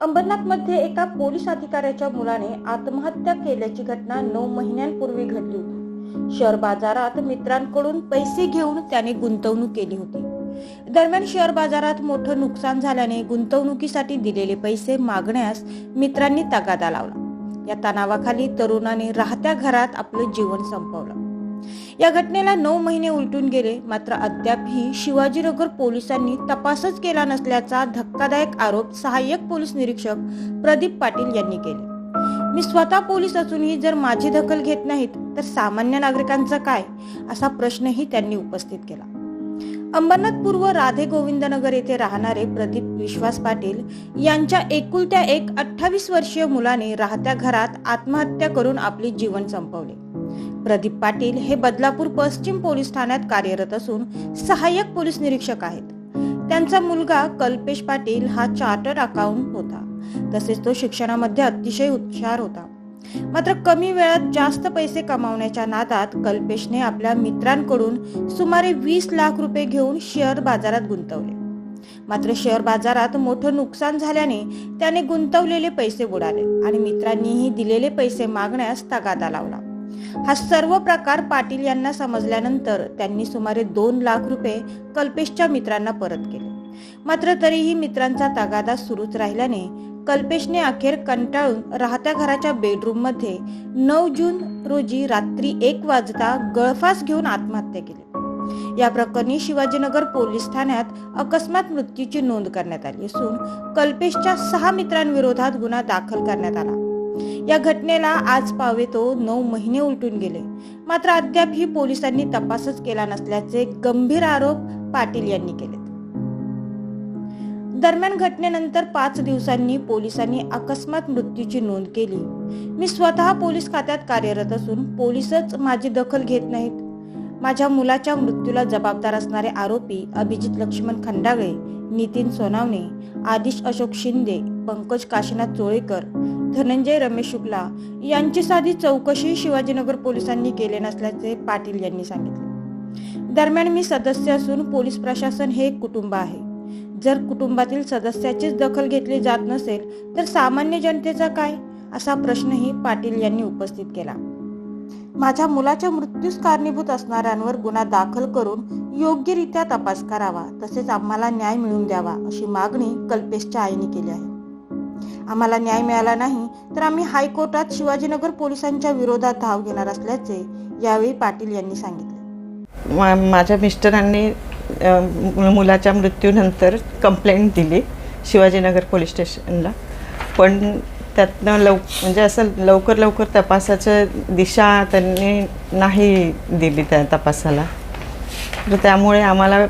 अंबरनाथमध्ये एका पोलीस अधिकाऱ्याच्या मुलाने आत्महत्या केल्याची घटना नऊ महिन्यांपूर्वी घडली होती. शेअर बाजारात मित्रांकडून पैसे घेऊन त्याने गुंतवणूक केली होती. दरम्यान शेअर बाजारात मोठं नुकसान झाल्याने गुंतवणुकीसाठी दिलेले पैसे मागण्यास मित्रांनी तगादा लावला. या तणावाखाली तरुणाने राहत्या घरात आपलं जीवन संपवलं. या घटनेला नऊ महिने उलटून गेले. मात्र अद्यापही शिवाजीनगर पोलिसांनी तपासच केला नसल्याचा धक्कादायक आरोप सहाय्यक पोलीस निरीक्षक प्रदीप पाटील यांनी केले. मी स्वतः पोलीस असूनही जर माझी दखल घेत नाहीत तर सामान्य नागरिकांचा काय? असा प्रश्नही त्यांनी उपस्थित केला. अंबरनाथ पूर्व राधे गोविंदनगर येथे राहणारे प्रदीप विश्वास पाटील यांच्या एकुलत्या एक अठ्ठावीस वर्षीय मुलाने राहत्या घरात आत्महत्या करून आपले जीवन संपवले. प्रदीप पाटील हे बदलापूर पश्चिम पोलीस ठाण्यात कार्यरत असून सहाय्यक पोलीस निरीक्षक आहेत. त्यांचा मुलगा कल्पेश पाटील हा चार्टर्ड अकाउंट होता. तसेच तो शिक्षणामध्ये अतिशय हुशार होता. मात्र कमी वेळात जास्त पैसे कमावण्याच्या नादात कल्पेशने आपल्या मित्रांकडून सुमारे वीस लाख रुपये घेऊन शेअर बाजारात गुंतवले. मात्र शेअर बाजारात मोठं नुकसान झाल्याने त्याने गुंतवलेले पैसे बुडाले आणि मित्रांनीही दिलेले पैसे मागण्यास तगादा लावला. हा सर्व प्रकार पाटील यांना समजल्यानंतर त्यांनी सुमारे दोन लाख रुपये कल्पेशच्या मित्रांना परत केले. मात्र तरीही मित्रांचा तगादा सुरूच राहिल्याने कल्पेशने अखेर कंटाळून राहत्या घराच्या बेडरूममध्ये नऊ जून रोजी रात्री एक वाजता गळफास घेऊन आत्महत्या केली. या प्रकरणी शिवाजीनगर पोलीस ठाण्यात अकस्मात मृत्यूची नोंद करण्यात आली असून कल्पेशच्या सहा मित्रांविरोधात गुन्हा दाखल करण्यात आला. या घटनेला आज पावे तो नऊ महिने उलटून गेले. मात्र अद्याप ही पोलिसांनी तपासच केला नसल्याचे गंभीर आरोप पाटील यांनी केले दरम्यान घटनेनंतर पाच दिवसांनी पोलिसांनी अकस्मात मृत्यूची नोंद केली. मी स्वतः पोलीस खात्यात कार्यरत असून पोलीसच माझी दखल घेत नाहीत. माझ्या मुलाच्या मृत्यूला जबाबदार असणारे आरोपी अभिजित लक्ष्मण खंडागळे नितीन सोनावणे आदिश अशोक शिंदे पंकज काशीनाथ चोळेकर धनंजय रमेश शुक्ला यांची साधी चौकशी शिवाजीनगर पोलिसांनी केले नसल्याचे पाटील यांनी सांगितले. दरम्यान मी सदस्य असून पोलीस प्रशासन हे एक कुटुंब आहे. जर कुटुंबातील सदस्याचीच दखल घेतली जात नसेल तर सामान्य जनतेचा काय? असा प्रश्नही पाटील यांनी उपस्थित केला. माझ्या मुलाच्या मृत्यूस कारणीभूत असणाऱ्यांवर गुन्हा दाखल करून योग्यरित्या तपास करावा तसेच आम्हाला न्याय मिळवून द्यावा अशी मागणी कल्पेशच्या आईने केली आहे. आम्हाला न्याय मिळाला नाही तर आम्ही हायकोर्टात शिवाजीनगर पोलिसांच्या विरोधात धाव घेणार असल्याचे यावेळी पाटील यांनी सांगितले. मा माझ्या मिस्टरांनी मुलाच्या मृत्यूनंतर कंप्लेंट दिली शिवाजीनगर पोलीस स्टेशनला पण त्यातनं लव म्हणजे असं लवकर लवकर तपासाचं दिशा त्यांनी नाही दिली त्या तपासाला. तर त्यामुळे आम्हाला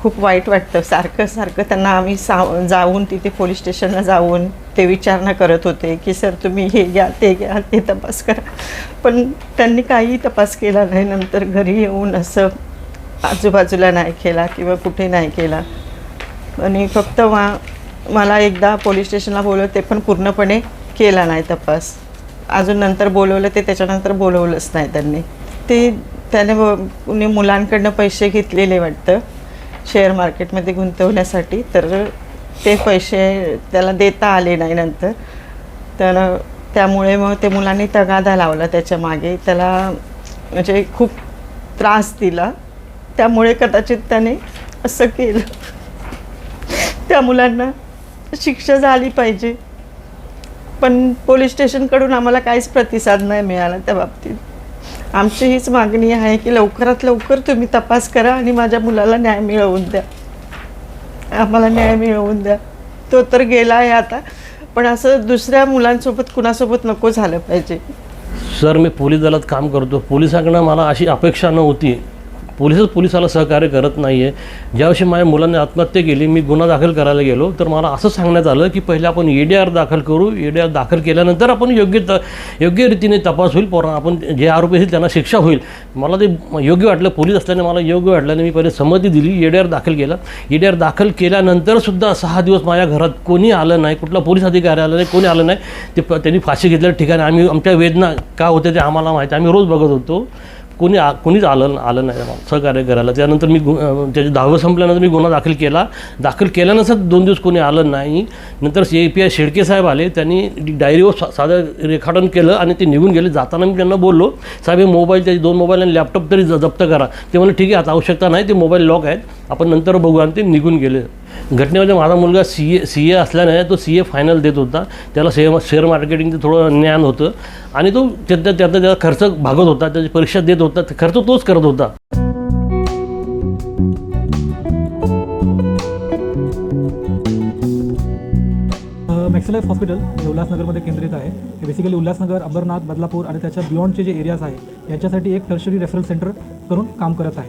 खूप वाईट वाटतं. सारखं सारखं त्यांना आम्ही सा जाऊन तिथे पोलीस स्टेशनला जाऊन ते विचारणा करत होते की सर तुम्ही हे घ्या ते घ्या ते तपास करा. पण त्यांनी काही तपास केला नाही. नंतर घरी येऊन असं आजूबाजूला नाही केला किंवा कुठे नाही केला. आणि फक्त मा मला एकदा पोलीस स्टेशनला बोलवलं ते पण पूर्णपणे केला नाही तपास. अजून नंतर बोलवलं ते त्याच्यानंतर बोलवलंच नाही त्यांनी. ते त्याने कुणी मुलांकडनं पैसे घेतलेले वाटतं शेअर मार्केटमध्ये गुंतवण्यासाठी तर ते पैसे त्याला देता आले नाही नंतर. तर त्यामुळे मग ते मुलांनी तगादा लावला त्याच्यामागे. त्याला म्हणजे खूप त्रास दिला. त्यामुळे कदाचित त्याने असं केलं. त्या मुलांना शिक्षा झाली पाहिजे. पण पोलीस स्टेशनकडून आम्हाला काहीच प्रतिसाद नाही मिळाला त्या बाबतीत. आमची हीच मागणी आहे की लवकरात लवकर तुम्ही तपास करा आणि माझ्या मुलाला न्याय मिळवून द्या. आम्हाला न्याय मिळवून द्या. तो तर गेला आहे आता. पण असं दुसऱ्या मुलांसोबत कुणासोबत नको झालं पाहिजे. सर मी पोलीस दलात काम करतो. पोलिसांकडनं मला अशी अपेक्षा नव्हती. पोलिसच पोलिसाला सहकार्य करत नाही आहे ज्यावर्षी माझ्या मुलांनी आत्महत्या केली मी गुन्हा दाखल करायला गेलो तर मला असं सांगण्यात आलं की पहिले आपण ए डी आर दाखल करू. ए डी आर दाखल केल्यानंतर आपण योग्य त योग्य रीतीने तपास होईल. पोरा आपण जे आरोपी असतील त्यांना शिक्षा होईल. मला ते योग्य वाटलं. पोलीस असल्याने मला योग्य वाटल्याने मी पहिले संमती दिली. ए डी आर दाखल केला. ए डी आर दाखल केल्यानंतरसुद्धा सहा दिवस माझ्या घरात कोणी आलं नाही. कुठला पोलीस अधिकारी आला नाही कोणी आलं नाही. ते प- त्यांनी फाशी घेतल्या ठिकाणी आम्ही आमच्या वेदना का होत्या ते आम्हाला माहिती आम्ही रोज बघत होतो. कोणी आ कोणीच आलं आलं नाही सहकार्य करायला त्यानंतर मी गु त्याचे दहावं संपल्यानंतर मी गुन्हा दाखल केला. दाखल केल्यानंतर दोन दिवस कोणी आलं नाही. नंतर ए पी आय शेडके साहेब आले. त्यांनी डायरीवर सा साधं रेखाटन केलं आणि ते निघून गेले. जाताना मी त्यांना बोललो साहेब हे मोबाईल त्याचे दोन मोबाईल आणि लॅपटॉप तरी जप्त करा. ते म्हणलं ठीक आहे आता आवश्यकता नाही. ते मोबाईल लॉक आहेत. आपण नंतर बघू आणि ते निघून गेले. घटनेमध्ये माझा मुलगा सी ए सी ए असल्याने तो सी ए फायनल देत होता. त्याला शेअर शेअर मार्केटिंगचं थोडं ज्ञान होतं. आणि तो त्यातल्या त्यातला त्याचा खर्च भागत होता त्याची परीक्षा देत होता खर्च तोच करत होता. मॅक्सिलाईफ हॉस्पिटल हे उल्हासनगरमध्ये केंद्रित आहे हे बेसिकली उल्हासनगर अंबरनाथ बदलापूर आणि त्याच्या बियॉन्डचे जे एरियाज आहे यांच्यासाठी एक टर्शरी रेफरल सेंटर करून काम करत आहे.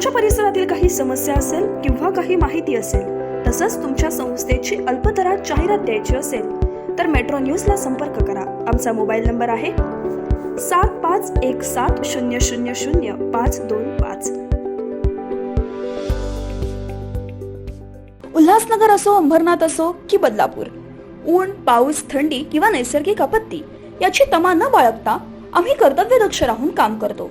तुमच्या परिसरातील काही समस्या असेल किंवा काही माहिती असेल तसंच तुमच्या संस्थेची अल्पदरात जाहिरात द्यायची असेल तर मेट्रो न्यूजला संपर्क करा. आमचा मोबाईल नंबर आहे सात पाच एक सात शून्य शून्य शून्य पाच दोन पाच. उल्हासनगर असो अंबरनाथ असो की बदलापूर ऊन पाऊस थंडी किंवा नैसर्गिक आपत्ती याची तमा न बाळगता आम्ही कर्तव्यदक्ष राहून काम करतो.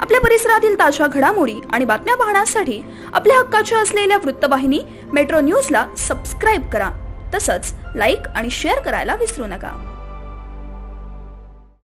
आपल्या परिसरातील ताज्या घडामोडी आणि बातम्या पाहण्यासाठी आपल्या हक्काच्या असलेल्या वृत्तवाहिनी मेट्रो न्यूजला सबस्क्राईब करा. तसंच लाईक आणि शेअर करायला विसरू नका.